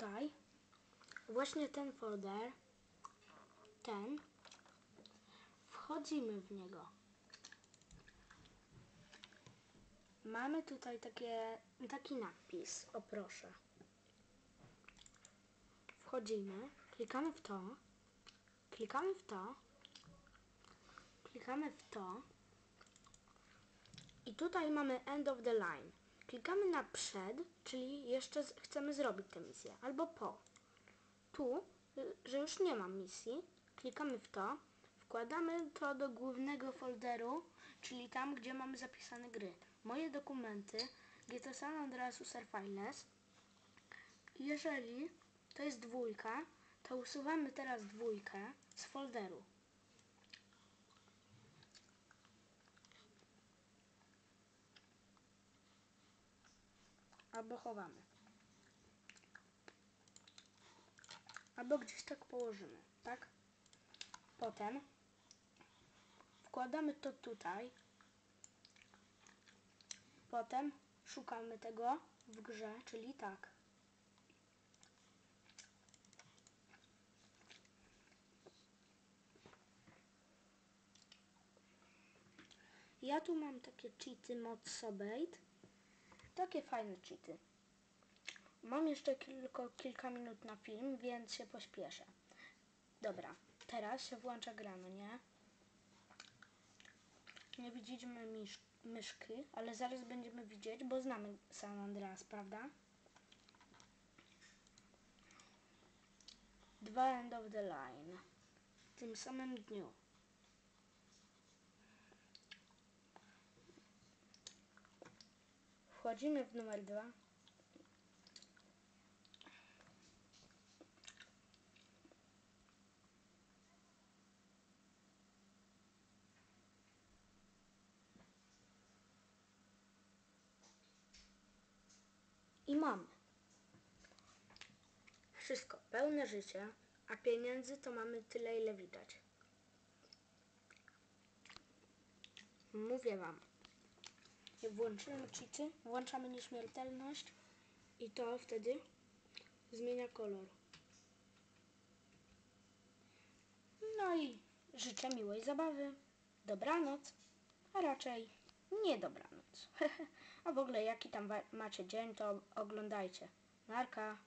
tutaj właśnie ten folder, ten, wchodzimy w niego. Mamy tutaj takie, taki napis, o proszę. Wchodzimy, klikamy w to, klikamy w to, klikamy w to i tutaj mamy end of the line. Klikamy na przed, czyli jeszcze chcemy zrobić tę misję, albo po. Tu, y, że już nie mam misji, klikamy w to, wkładamy to do głównego folderu, czyli tam, gdzie mamy zapisane gry. Moje dokumenty, GTA San Andreas User Files. Jeżeli to jest dwójka, to usuwamy teraz dwójkę z folderu. Albo chowamy. Albo gdzieś tak położymy, tak? Potem wkładamy to tutaj. Potem szukamy tego w grze, czyli tak. Ja tu mam takie cheaty mod Sobate. Takie fajne cheaty. Mam jeszcze tylko kilka minut na film, więc się pośpieszę. Dobra, teraz się włącza gra, no nie? Nie widzimy misz myszki, ale zaraz będziemy widzieć, bo znamy San Andreas, prawda? Dwa end of the line. W tym samym dniu. Wchodzimy w numer dwa. I mamy. Wszystko, pełne życie, a pieniędzy to mamy tyle, ile widać. Mówię wam. Włączymy cheaty, włączamy nieśmiertelność i to wtedy zmienia kolor. No i życzę miłej zabawy. Dobranoc, a raczej nie dobranoc. a w ogóle jaki tam macie dzień, to oglądajcie. Narka.